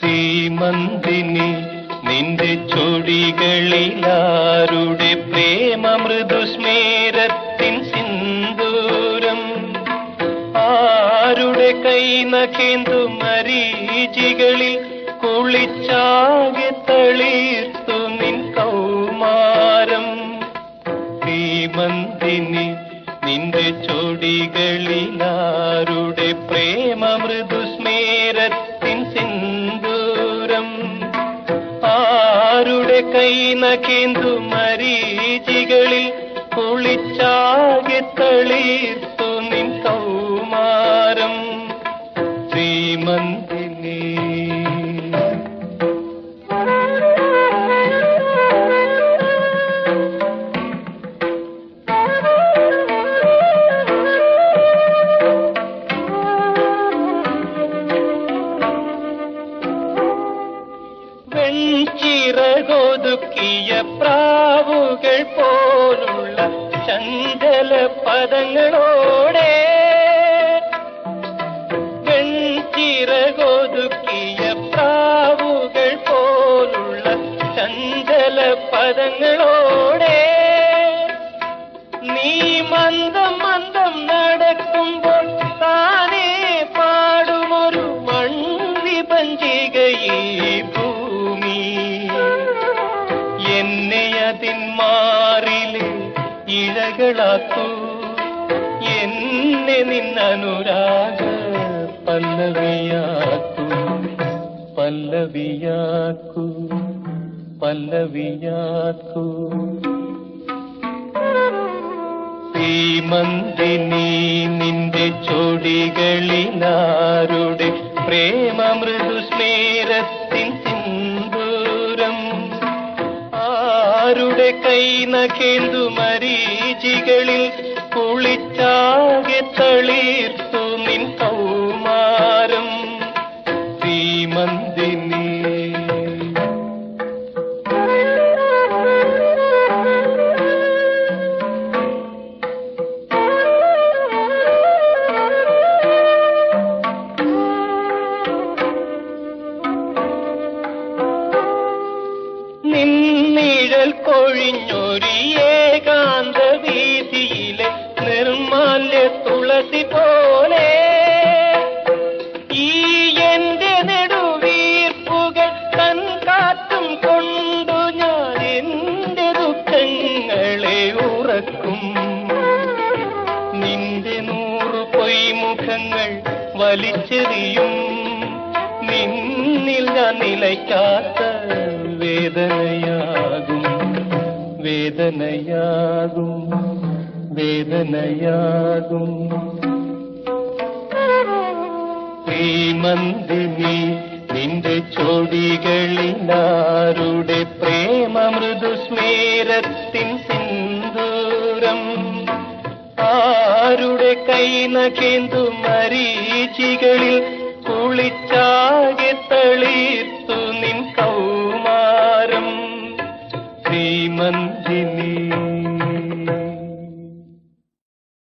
സീമന്തിനി നിന്റെ ചൊടികളിലാരുടെ പ്രേമ മൃദുസ്മേരത്തിൻ സിന്ദൂരം. ആരുടെ കൈ നഖേന്തു മരീചികളിൽ കുളിച്ചാകെ തളീർത്തു ആരുടെ കൈ നഖേന്തു മരീചികളിൽ കുളിച്ചാകെ നിൻ കൗമാരം. ശ്രീമന്തിനി പ്രാവുകൾ പോലുള്ള ചഞ്ചല പദങ്ങളോടെ വെൺചിറകൊതുക്കിയ പ്രാവുകൾ പോലുള്ള ചഞ്ചല പദങ്ങളോടെ നീ എന്നെ അതിൻ മാറിലെ ഇഴകളാക്കൂ. എന്നെ നിന്നനുരാഗ പല്ലവിയാക്കൂ. പല്ലവിയാക്കൂ. പല്ലവിയാക്കൂ. ശ്രീമന്തിനി നിന്റെ ചൊടികളിലാരുടെ പ്രേമ ആരുടെ കൈ നഖേന്തു മരീചികളിൽ കുളിച്ചാകെ തളീർത്തു നിൻ കൗമാരം ശ്രീമന്തിനി. നിന്നിഴൽ കൊഴിഞ്ഞൊരി ഏകാന്ത വീതിയിലെ നിർമാല്യ തുളസി പോലെ. ഈ എന്റെ നെടുവീർപ്പുകൾ തൻ കാത്തും കൊണ്ടു ഞാൻ എന്റെ ദുഃഖങ്ങളെ ഉറക്കും. നിന്റെ നൂറു പൊയ്മുഖങ്ങൾ വലിച്ചെറിയും. നിന്നിൽ ഞാൻ നിലയ്ക്കാത്ത വേദനയാകും വേദനയാകും. ശ്രീമന്തിനി നിന്റെ ചൊടികളിലാരുടെ പ്രേമ മൃദുസ്മേരത്തിൻ സിന്ദൂരം. ആരുടെ കൈ നകേന്ദു മരീചികളിൽ കുളിച്ചാകെ